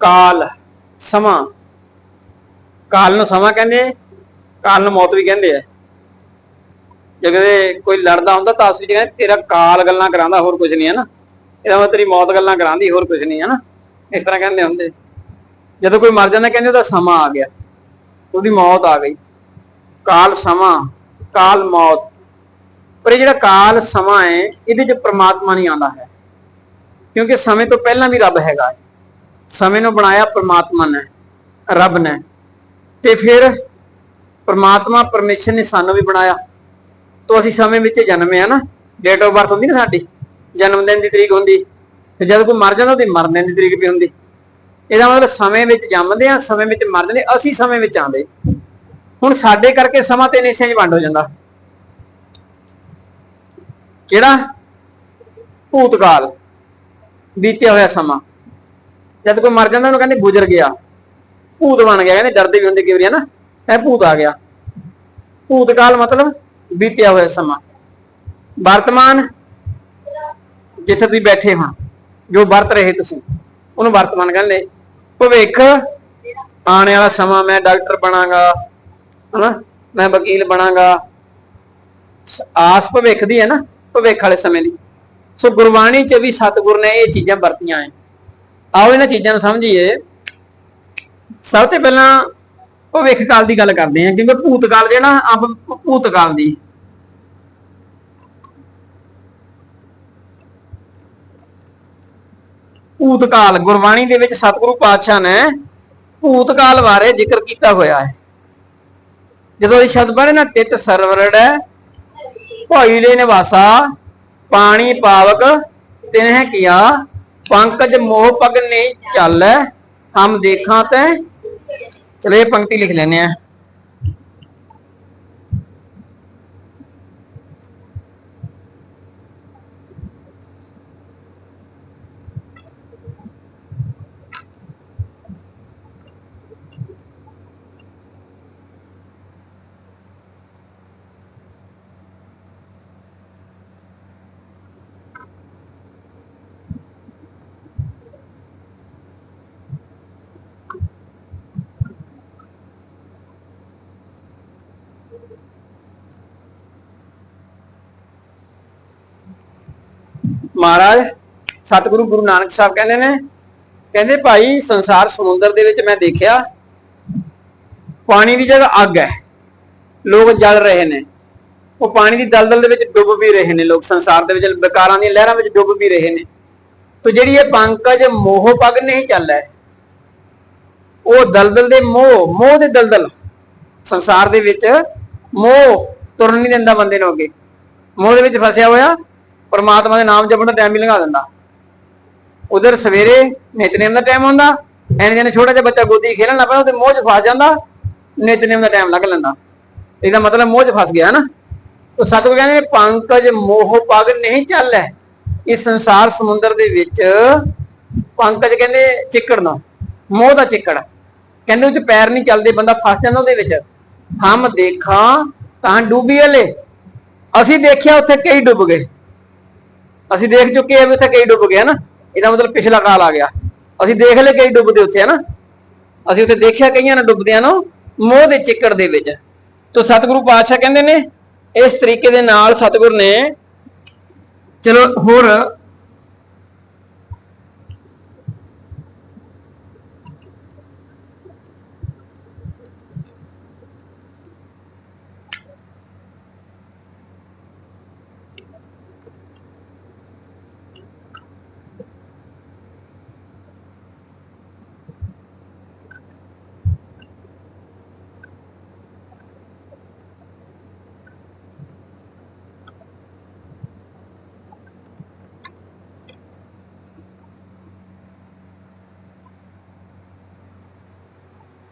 ਕਾਲ, ਸਮਾਂ। ਕਾਲ ਨੂੰ ਸਮਾਂ ਕਹਿੰਦੇ ਕਾਲ ਨੂੰ ਮੌਤ ਵੀ ਕਹਿੰਦੇ ਆ। ਜੇ ਕਦੇ ਕੋਈ ਲੜਦਾ ਹੁੰਦਾ ਤਾਂ ਉਸ ਕਹਿੰਦੇ ਤੇਰਾ ਕਾਲ ਗੱਲਾਂ ਕਰਾਂਦਾ, ਹੋਰ ਕੁਝ ਨਹੀਂ, ਹੈ ਨਾ? ਇਹਦਾ ਮਤਲਬ ਤੇਰੀ ਮੌਤ ਗੱਲਾਂ ਕਰਾਂਦੀ, ਹੋਰ ਕੁਝ ਨਹੀਂ, ਹੈ ਨਾ? ਇਸ ਤਰ੍ਹਾਂ ਕਹਿੰਦੇ ਹੁੰਦੇ ਜਦੋਂ ਕੋਈ ਮਰ ਜਾਂਦਾ, ਕਹਿੰਦੇ ਉਹਦਾ ਸਮਾਂ ਆ ਗਿਆ। ਉਹਦੀ ਮੌਤ ਆ ਗਈ। ਕਾਲ, ਸਮਾਂ, ਕਾਲ, ਮੌਤ। ਪਰ ਇਹ ਜਿਹੜਾ ਕਾਲ, ਸਮਾਂ ਹੈ, ਇਹਦੇ 'ਚ ਪ੍ਰਮਾਤਮਾ ਨਹੀਂ ਆਉਂਦਾ ਹੈ। ਕਿਉਂਕਿ ਸਮੇਂ ਤੋਂ ਪਹਿਲਾਂ ਵੀ ਰੱਬ ਹੈਗਾ ਹੈ। ਸਮੇਂ ਨੂੰ ਬਣਾਇਆ ਪ੍ਰਮਾਤਮਾ ਨੇ, ਰੱਬ ਨੇ। ਤੇ ਫਿਰ ਪ੍ਰਮਾਤਮਾ ਪਰਮੇਸ਼ਰ ਨੇ ਸਾਨੂੰ ਵੀ ਬਣਾਇਆ। ਤੋਂ ਅਸੀਂ ਸਮੇਂ ਵਿੱਚ ਜਨਮੇ ਆ ਨਾ ਡੇਟ ਆਫ ਬਰਥ ਹੁੰਦੀ ਨਾ ਸਾਡੀ, ਜਨਮ ਦਿਨ ਦੀ ਤਰੀਕ ਹੁੰਦੀ। ਤੇ ਜਦ ਕੋਈ ਮਰ ਜਾਂਦਾ, ਉਹਦੀ ਮਰਨ ਦਿਨ ਦੀ ਤਰੀਕ ਵੀ ਹੁੰਦੀ। ਇਹਦਾ ਮਤਲਬ ਸਮੇਂ ਵਿੱਚ ਜੰਮਦੇ ਆ ਸਮੇਂ ਵਿੱਚ ਮਰ ਜਾਂਦੇ ਅਸੀਂ ਸਮੇਂ ਵਿੱਚ ਆਂਦੇ ਹੁਣ ਸਾਡੇ ਕਰਕੇ ਸਮਾਂ ਤੇ ਹਿੱਸਿਆਂ 'ਚ ਵੰਡ ਹੋ ਜਾਂਦਾ। ਕਿਹੜਾ? ਭੂਤਕਾਲ। ਬੀਤਿਆ ਹੋਇਆ ਸਮਾਂ। ਜਦ ਕੋਈ ਮਰ ਜਾਂਦਾ ਉਹਨੂੰ ਕਹਿੰਦੇ ਗੁਜ਼ਰ ਗਿਆ। ਭੂਤ ਬਣ ਗਿਆ, ਕਹਿੰਦੇ ਡਰਦੇ ਵੀ ਹੁੰਦੇ ਕਈ ਵਾਰੀ ਹਨਾ। ਇਹ ਭੂਤ ਆ ਗਿਆ। ਭੂਤ ਕਾਲ ਮਤਲਬ ਬੀਤਿਆ ਹੋਇਆ ਸਮਾਂ। ਵਰਤਮਾਨ ਜਿੱਥੇ ਤੁਸੀਂ ਬੈਠੇ ਹੋ, ਜੋ ਵਰਤ ਰਹੇ ਤੁਸੀਂ, ਉਹਨੂੰ ਵਰਤਮਾਨ ਕਹਿੰਦੇ ਭਵਿੱਖ ਆਉਣ ਵਾਲਾ ਸਮਾਂ, ਮੈਂ ਡਾਕਟਰ ਬਣਾਂਗਾ, ਹਨਾ, ਮੈਂ ਵਕੀਲ ਬਣਾਂਗਾ। ਆਸ ਭਵਿੱਖ ਦੀ ਹੈ ਨਾ, ਭਵਿੱਖ ਵਾਲੇ ਸਮੇਂ ਦੀ। ਸੋ ਗੁਰਬਾਣੀ ਚ ਵੀ ਸਤਿਗੁਰ ਨੇ ਇਹ ਚੀਜ਼ਾਂ ਵਰਤੀਆਂ ਹੈ। ਆਓ ਇਹਨਾਂ ਚੀਜ਼ਾਂ ਨੂੰ ਸਮਝੀਏ। ਸਭ ਤੋਂ ਪਹਿਲਾਂ ਭਵਿੱਖ ਕਾਲ ਦੀ ਗੱਲ ਕਰਦੇ ਹਾਂ, ਕਿਉਂਕਿ ਭੂਤਕਾਲ ਜਿਹੜਾ ਆਪ ਭੂਤਕਾਲ ਦੀ। ਭੂਤਕਾਲ, ਗੁਰਬਾਣੀ ਦੇ ਵਿੱਚ ਸਤਿਗੁਰੂ ਪਾਤਸ਼ਾਹ ਨੇ ਭੂਤਕਾਲ ਬਾਰੇ ਜ਼ਿਕਰ ਕੀਤਾ ਹੋਇਆ ਹੈ। ਜਦੋਂ ਇਹ ਸ਼ਬਦ ਪੜ੍ਹੇ ਨਾ, ਤਿਤ ਸਰਵਰੜ ਭਾਈ ਦੇ ਨਿਵਾਸਾ, ਪਾਣੀ ਪਾਵਕ ਤਿਨਹਿ ਕੀਆ ਪੰਕਜ ਮੋਹ ਪਗ ਨਹੀਂ ਚੱਲ ਹਮ ਦੇਖਾਂ ਤੈ। ਚਲੇ ਇਹ ਪੰਕਤੀ ਲਿਖ ਲੈਨੇ ਆ ਮਹਾਰਾਜ, ਸਤਿਗੁਰੂ ਗੁਰੂ ਨਾਨਕ ਸਾਹਿਬ ਕਹਿੰਦੇ ਨੇ, ਕਹਿੰਦੇ ਭਾਈ ਸੰਸਾਰ ਸਮੁੰਦਰ ਦੇ ਵਿੱਚ ਮੈਂ ਦੇਖਿਆ, ਪਾਣੀ ਦੀ ਜਗ੍ਹਾ ਅੱਗ ਹੈ, ਲੋਕ ਜਲ ਰਹੇ ਨੇ, ਉਹ ਪਾਣੀ ਦੀ ਦਲਦਲ ਦੇ ਵਿੱਚ ਡੁੱਬ ਵੀ ਰਹੇ ਨੇ ਲੋਕ, ਸੰਸਾਰ ਦੇ ਵਿੱਚ ਵਿਕਾਰਾਂ ਦੀਆਂ ਲਹਿਰਾਂ ਵਿੱਚ ਡੁੱਬ ਵੀ ਰਹੇ ਨੇ। ਤੋ ਜਿਹੜੀ ਇਹ ਪੰਕਜ ਮੋਹ ਪਗ ਨਹੀਂ ਚੱਲਦਾ ਉਹ ਦਲਦਲ ਦੇ ਮੋਹ ਮੋਹ ਦੇ ਦਲਦਲ, ਸੰਸਾਰ ਦੇ ਵਿੱਚ ਮੋਹ ਤੁਰਨ ਨਹੀਂ ਦਿੰਦਾ ਬੰਦੇ ਨੂੰ ਅੱਗੇ। ਮੋਹ ਦੇ ਵਿੱਚ ਫਸਿਆ ਹੋਇਆ ਪਰਮਾਤਮਾ ਦੇ ਨਾਮ ਜਪਣ ਦਾ ਟਾਈਮ ਵੀ ਲੰਘਾ ਦਿੰਦਾ। ਉਧਰ ਸਵੇਰੇ ਨਿਤਨੇਮ ਦਾ ਟਾਈਮ ਹੁੰਦਾ, ਐਨੇ ਜਨੇ ਛੋਟਾ ਜਿਹਾ ਬੱਚਾ ਗੋਦੀ ਖੇਲਣ ਲੱਗ ਪੈਂਦਾ ਤੇ ਮੋਹ 'ਚ ਫਸ ਜਾਂਦਾ ਨਿਤਨੇਮ ਦਾ ਟਾਈਮ ਲੱਗ ਲੈਂਦਾ। ਇਹਦਾ ਮਤਲਬ ਮੋਹ 'ਚ ਫਸ ਗਿਆ ਨਾ। ਤੋ ਸਤਿਗੁਰੂ ਕਹਿੰਦੇ ਨੇ, ਪੰਕਜ ਮੋਹ ਪਗ ਨਹੀਂ ਚੱਲੈ। ਇਸ ਸੰਸਾਰ ਸਮੁੰਦਰ ਦੇ ਵਿੱਚ ਪੰਕਜ ਕਹਿੰਦੇ ਚਿੱਕੜ ਨਾ, ਮੋਹ ਦਾ ਚਿੱਕੜ। ਕਹਿੰਦੇ ਉਹ 'ਚ ਪੈਰ ਨਹੀਂ ਚੱਲਦੇ, ਬੰਦਾ ਫਸ ਜਾਂਦਾ ਉਹਦੇ ਵਿੱਚ। ਹਮ ਦੇਖਾਂ ਤਾਂ ਡੂਬੀ ਹਲੇ। ਅਸੀਂ ਦੇਖਿਆ ਉੱਥੇ ਕਈ ਡੁੱਬ ਗਏ। ਅਸੀਂ ਦੇਖ ਚੁੱਕੇ ਹਾਂ ਵੀ ਉੱਥੇ ਕਈ ਡੁੱਬ ਗਏ ਨਾ ਇਹਦਾ ਮਤਲਬ ਪਿਛਲਾ ਕਾਲ ਆ ਗਿਆ। ਅਸੀਂ ਦੇਖ ਲਏ ਕਈ ਡੁੱਬਦੇ ਉੱਥੇ ਹੈ ਅਸੀਂ ਉੱਥੇ ਦੇਖਿਆ ਕਈਆਂ ਨੇ ਡੁੱਬਦਿਆਂ ਨੂੰ ਮੋਹ ਦੇ ਚਿੱਕੜ ਦੇ ਵਿੱਚ। ਤੋ ਸਤਿਗੁਰੂ ਪਾਤਸ਼ਾਹ ਕਹਿੰਦੇ ਨੇ, ਇਸ ਤਰੀਕੇ ਦੇ ਨਾਲ ਸਤਿਗੁਰ ਨੇ ਚਲੋ, ਹੋਰ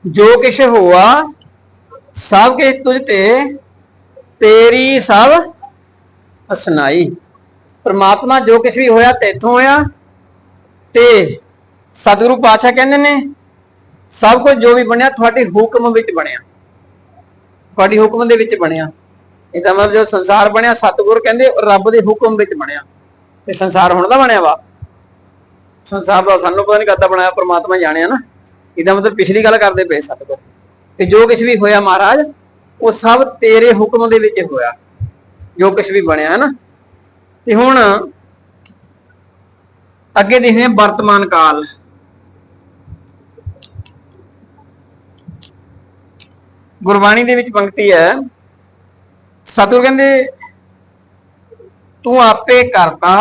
ਜੋ ਕਿਛ ਹੋਆ, ਸਭ ਕੇ ਤੁਝ ਤੇ, ਤੇਰੀ ਸਭ ਅਸਨਾਈ। ਪ੍ਰਮਾਤਮਾ ਜੋ ਕਿਛ ਵੀ ਹੋਇਆ ਤੇਥੋਂ ਹੋਇਆ ਤੇ ਸਤਿਗੁਰੂ ਪਾਤਸ਼ਾਹ ਕਹਿੰਦੇ ਨੇ, ਸਭ ਕੁਝ ਜੋ ਵੀ ਬਣਿਆ ਤੁਹਾਡੇ ਹੁਕਮ ਵਿੱਚ ਬਣਿਆ। ਤੁਹਾਡੀ ਹੁਕਮ ਦੇ ਵਿੱਚ ਬਣਿਆ। ਇਹਦਾ ਮਤਲਬ ਜੋ ਸੰਸਾਰ ਬਣਿਆ, ਸਤਿਗੁਰ ਕਹਿੰਦੇ ਰੱਬ ਦੇ ਹੁਕਮ ਵਿੱਚ ਬਣਿਆ। ਤੇ ਸੰਸਾਰ ਹੁਣ ਦਾ ਬਣਿਆ ਵਾ। ਸੰਸਾਰ ਦਾ ਸਾਨੂੰ ਪਤਾ ਨਹੀਂ ਕਰਦਾ ਬਣਾਇਆ, ਪ੍ਰਮਾਤਮਾ ਜਾਣਿਆ ਨਾ। ਇਹਦਾ ਮਤਲਬ ਪਿਛਲੀ ਗੱਲ ਕਰਦੇ ਪਏ ਸਤਿਗੁਰ ਤੇ ਜੋ ਕੁਝ ਵੀ ਹੋਇਆ ਮਹਾਰਾਜ, ਉਹ ਸਭ ਤੇਰੇ ਹੁਕਮ ਦੇ ਵਿੱਚ ਹੋਇਆ। ਜੋ ਕੁਝ ਵੀ ਬਣਿਆ ਹੈ ਨਾ ਤੇ ਹੁਣ ਅੱਗੇ ਦੇਖਦੇ ਹਾਂ ਵਰਤਮਾਨ ਕਾਲ। ਗੁਰਬਾਣੀ ਦੇ ਵਿੱਚ ਪੰਕਤੀ ਹੈ, ਸਤਿਗੁਰ ਕਹਿੰਦੇ, ਤੂੰ ਆਪੇ ਕਰਤਾ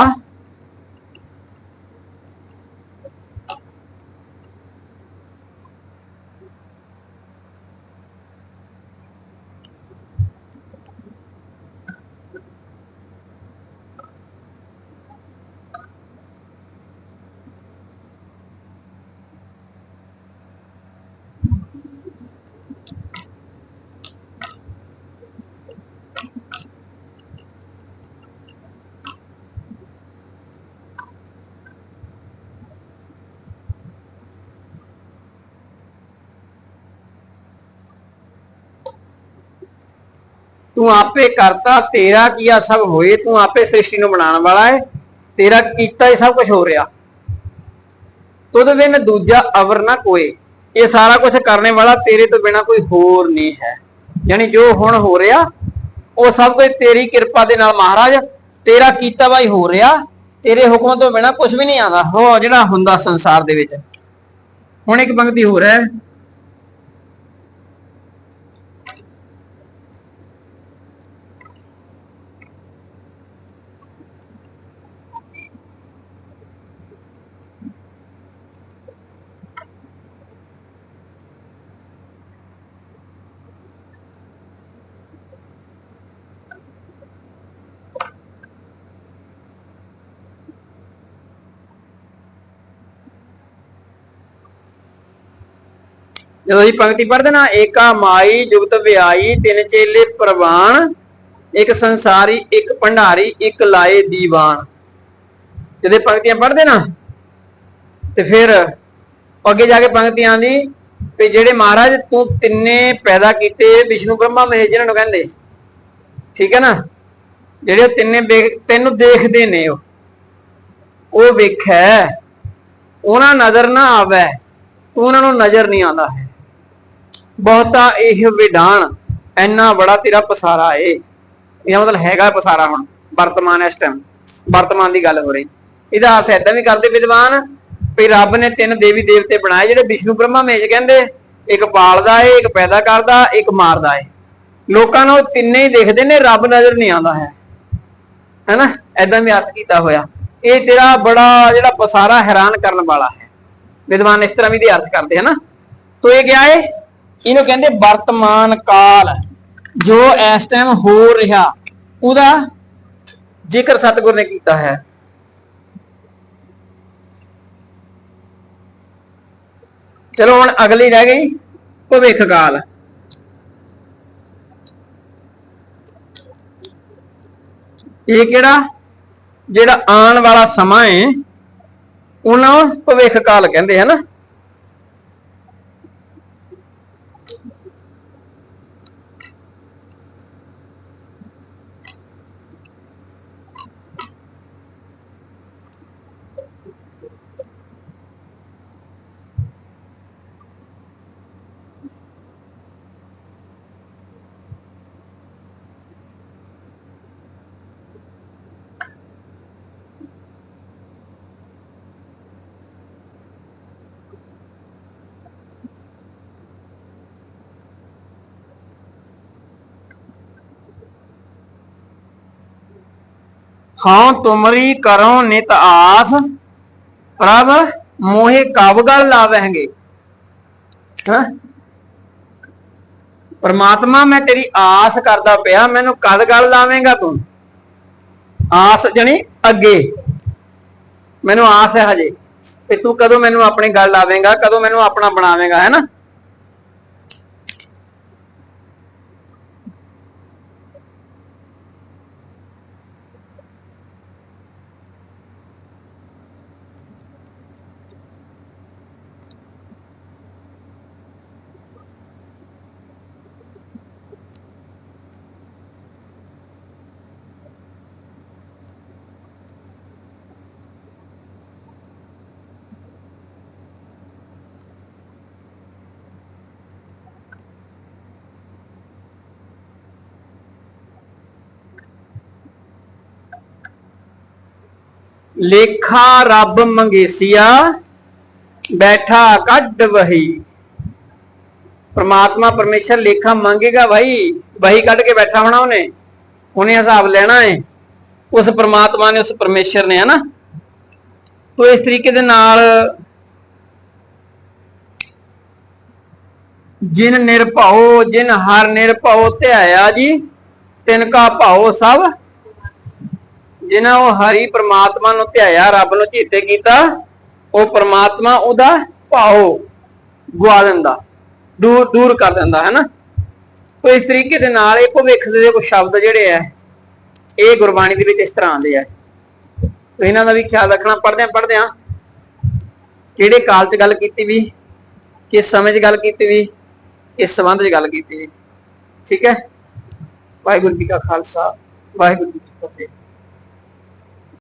ਤੂੰ ਆਪੇ ਕਰਤਾ, ਤੇਰਾ ਕੀਆ ਸਭ ਹੋਏ, ਤੂੰ ਆਪੇ ਸ੍ਰਿਸ਼ਟੀ ਨੂੰ ਬਣਾਉਣ ਵਾਲਾ ਹੈ, ਤੇਰਾ ਕੀਤਾ ਹੀ ਸਭ ਕੁਝ ਹੋ ਰਿਹਾ। ਤੁਧ ਬਿਨ ਦੂਜਾ ਅਵਰ ਨਾ ਕੋਈ ਇਹ ਸਾਰਾ ਕੁਝ ਕਰਨੇ ਵਾਲਾ ਤੇਰੇ ਤੋਂ ਬਿਨਾ ਕੋਈ ਹੋਰ ਨਹੀਂ ਹੈ। ਯਾਨੀ ਜੋ ਹੁਣ ਹੋ ਰਿਹਾ, ਉਹ ਸਭ ਕੁਝ ਤੇਰੀ ਕਿਰਪਾ ਦੇ ਨਾਲ ਮਹਾਰਾਜ, ਤੇਰਾ ਕੀਤਾ ਵਾ ਹੋ ਰਿਹਾ, ਤੇਰੇ ਹੁਕਮ ਤੋਂ ਬਿਨਾ ਕੁਝ ਵੀ ਨਹੀਂ ਆਉਂਦਾ। ਹੋ ਜਿਹੜਾ ਹੁੰਦਾ ਸੰਸਾਰ ਦੇ ਵਿੱਚ। ਹੁਣ ਇੱਕ ਪੰਕਤੀ ਹੋਰ ਹੈ। ਜਦੋਂ ਅਸੀਂ ਪੰਕਤੀ ਪੜ੍ਹਦੇ ਨਾ, ਏਕਾ ਮਾਈ, ਜੁਗਤ ਵਿਆਈ, ਤਿੰਨ ਚੇਲੇ ਪ੍ਰਵਾਨ ਇੱਕ ਸੰਸਾਰੀ, ਇੱਕ ਭੰਡਾਰੀ, ਇੱਕ ਲਾਏ ਦੀਵਾਨ। ਜਦੋਂ ਇਹ ਪੰਕਤੀਆਂ ਪੜ੍ਹਦੇ ਨਾ, ਤੇ ਫਿਰ ਅੱਗੇ ਜਾ ਕੇ ਪੰਕਤੀਆਂ ਦੀ, ਵੀ ਜਿਹੜੇ ਮਹਾਰਾਜ ਤੂੰ ਤਿੰਨੇ ਪੈਦਾ ਕੀਤੇ, ਵਿਸ਼ਨੂੰ ਬ੍ਰਹਮਾ, ਮਹੇਸ਼ ਜਿਹਨਾਂ ਨੂੰ ਕਹਿੰਦੇ। ਠੀਕ ਹੈ ਨਾ? ਜਿਹੜੇ ਤਿੰਨੇ ਵੇਖ- ਤੈਨੂੰ ਦੇਖਦੇ ਨੇ ਉਹ। ਉਹ ਵੇਖੈ, ਉਹਨਾਂ ਨਜ਼ਰ ਨਾ ਆਵੇ, ਤੂੰ ਉਹਨਾਂ ਨੂੰ ਨਜ਼ਰ ਨਹੀਂ ਆਉਂਦਾ ਹੈ। ਬਹੁਤਾ ਇਹ ਵਿਡਾਣ, ਇੰਨਾ ਬੜਾ ਤੇਰਾ ਪਸਾਰਾ ਏ। ਇਹਦਾ ਮਤਲਬ ਹੈਗਾ ਪਸਾਰਾ ਹੁਣ, ਵਰਤਮਾਨ ਇਸ ਟਾਈਮ ਵਰਤਮਾਨ ਦੀ ਗੱਲ ਹੋ ਰਹੀ। ਇਹਦਾ ਅਰਥ ਏਦਾਂ ਵੀ ਕਰਦੇ ਵਿਦਵਾਨ ਵੀ ਰੱਬ ਨੇ ਤਿੰਨ ਦੇਵੀ ਦੇਵਤੇ ਬਣਾਏ, ਜਿਹੜੇ ਵਿਸ਼ਨੂੰ, ਬ੍ਰਹਮਾ, ਮੇਜ ਕਹਿੰਦੇ, ਇੱਕ ਪਾਲਦਾ ਏ, ਇੱਕ ਪੈਦਾ ਕਰਦਾ, ਇੱਕ ਮਾਰਦਾ ਏ। ਲੋਕਾਂ ਨੂੰ ਤਿੰਨੇ ਹੀ ਦੇਖਦੇ ਨੇ, ਰੱਬ ਨਜ਼ਰ ਨਹੀਂ ਆਉਂਦਾ ਹੈ। ਹੈਨਾ? ਐਦਾਂ ਵੀ ਅਰਥ ਕੀਤਾ ਹੋਇਆ। ਇਹ ਤੇਰਾ ਬੜਾ ਜਿਹੜਾ ਪਸਾਰਾ ਹੈਰਾਨ ਕਰਨ ਵਾਲਾ ਹੈ। ਵਿਦਵਾਨ ਇਸ ਤਰ੍ਹਾਂ ਵੀ ਦੇ ਅਰਥ ਕਰਦੇ, ਹਨਾ? ਤੋ ਇਹ ਕਿਹਾ ਏ? ਇਹਨੂੰ ਕਹਿੰਦੇ ਵਰਤਮਾਨ ਕਾਲ, ਜੋ ਇਸ ਟਾਈਮ ਹੋ ਰਿਹਾ। ਉਹਦਾ ਜ਼ਿਕਰ ਸਤਿਗੁਰ ਨੇ ਕੀਤਾ ਹੈ। ਚਲੋ ਹੁਣ ਅਗਲੀ ਰਹਿ ਗਈ, ਭਵਿੱਖ ਕਾਲ। ਇਹ ਕਿਹੜਾ? ਜਿਹੜਾ ਆਉਣ ਵਾਲਾ ਸਮਾਂ ਹੈ ਉਹਨਾਂ ਭਵਿੱਖ ਕਾਲ ਕਹਿੰਦੇ ਹਨ। ਹਾਂ, ਤੁਮਰੀ ਕਰੋ ਨਿਤ ਆਸ। ਪ੍ਰਭ, ਮੋਹਿ ਕਬ ਗਲ ਲਾਵਹਿਗੇ? ਹਾਂ? ਪਰਮਾਤਮਾ, ਮੈਂ ਤੇਰੀ ਆਸ ਕਰਦਾ ਪਿਆ, ਮੈਨੂੰ ਕਦ ਗਲ ਲਾਵੇਂਗਾ ਤੂੰ? ਆਸ ਜਣੀ ਅੱਗੇ। ਮੈਨੂੰ ਆਸ ਹੈ ਹਜੇ ਕਿ ਤੂੰ ਕਦੋਂ ਮੈਨੂੰ ਆਪਣੀ ਗੱਲ ਲਾਵੇਂਗਾ, ਕਦੋਂ ਮੈਨੂੰ ਆਪਣਾ ਬਣਾਵੇਂਗਾ ਹੈ ਨਾ ਲੇਖਾ ਰੱਬ ਮੰਗੇਸੀਆ, ਬੈਠਾ ਕੱਢ ਵਹੀ। ਪ੍ਰਮਾਤਮਾ ਪਰਮੇਸ਼ਰ ਲੇਖਾ ਮੰਗੇਗਾ ਭਾਈ ਵਹੀ ਕੱਢ ਕੇ ਬੈਠਾ ਹੋਣਾ ਉਹਨੇ ਉਹਨੇ ਹਿਸਾਬ ਲੈਣਾ ਹੈ ਉਸ ਪ੍ਰਮਾਤਮਾ ਨੇ, ਉਸ ਪਰਮੇਸ਼ਰ ਨੇ, ਹਨਾ। ਤੋ ਇਸ ਤਰੀਕੇ ਦੇ ਨਾਲ ਜਿਨ ਨਿਰਭਉ, ਜਿਨ ਹਰ ਨਿਰਭਉ ਧਿਆਇਆ ਜੀ, ਤਿਨ ਕਾ ਭਾਉ ਸਭ ਜਿਨ੍ਹਾਂ ਉਹ ਹਰੀ ਪ੍ਰਮਾਤਮਾ ਨੂੰ ਧਿਆਇਆ, ਰੱਬ ਨੂੰ ਚੇਤੇ ਕੀਤਾ, ਉਹ ਪ੍ਰਮਾਤਮਾ ਉਹਦਾ ਭਾਉ ਗਵਾ ਦਿੰਦਾ, ਦੂਰ ਦੂਰ ਕਰ ਦਿੰਦਾ ਹੈ ਨਾ ਤੋ ਇਸ ਤਰੀਕੇ ਦੇ ਨਾਲ ਇਹ ਭਵਿੱਖ ਦੇ ਕੁਝ ਸ਼ਬਦ ਜਿਹੜੇ ਆ, ਇਹ ਗੁਰਬਾਣੀ ਦੇ ਵਿੱਚ ਇਸ ਤਰ੍ਹਾਂ ਆਉਂਦੇ ਆ। ਇਹਨਾਂ ਦਾ ਵੀ ਖਿਆਲ ਰੱਖਣਾ ਪੜਦੇ ਆ ਪੜਦੇ ਆ ਕਿਹੜੇ ਕਾਲ 'ਚ ਗੱਲ ਕੀਤੀ ਵੀ, ਕਿਸ ਸਮੇਂ 'ਚ ਗੱਲ ਕੀਤੀ ਵੀ, ਕਿਸ ਸੰਬੰਧ 'ਚ ਗੱਲ ਕੀਤੀ ਵੀ, ਠੀਕ ਹੈ? ਵਾਹਿਗੁਰੂ ਜੀ ਕਾ ਖਾਲਸਾ, ਵਾਹਿਗੁਰੂ ਜੀ ਕੀ ਫਤਿਹ।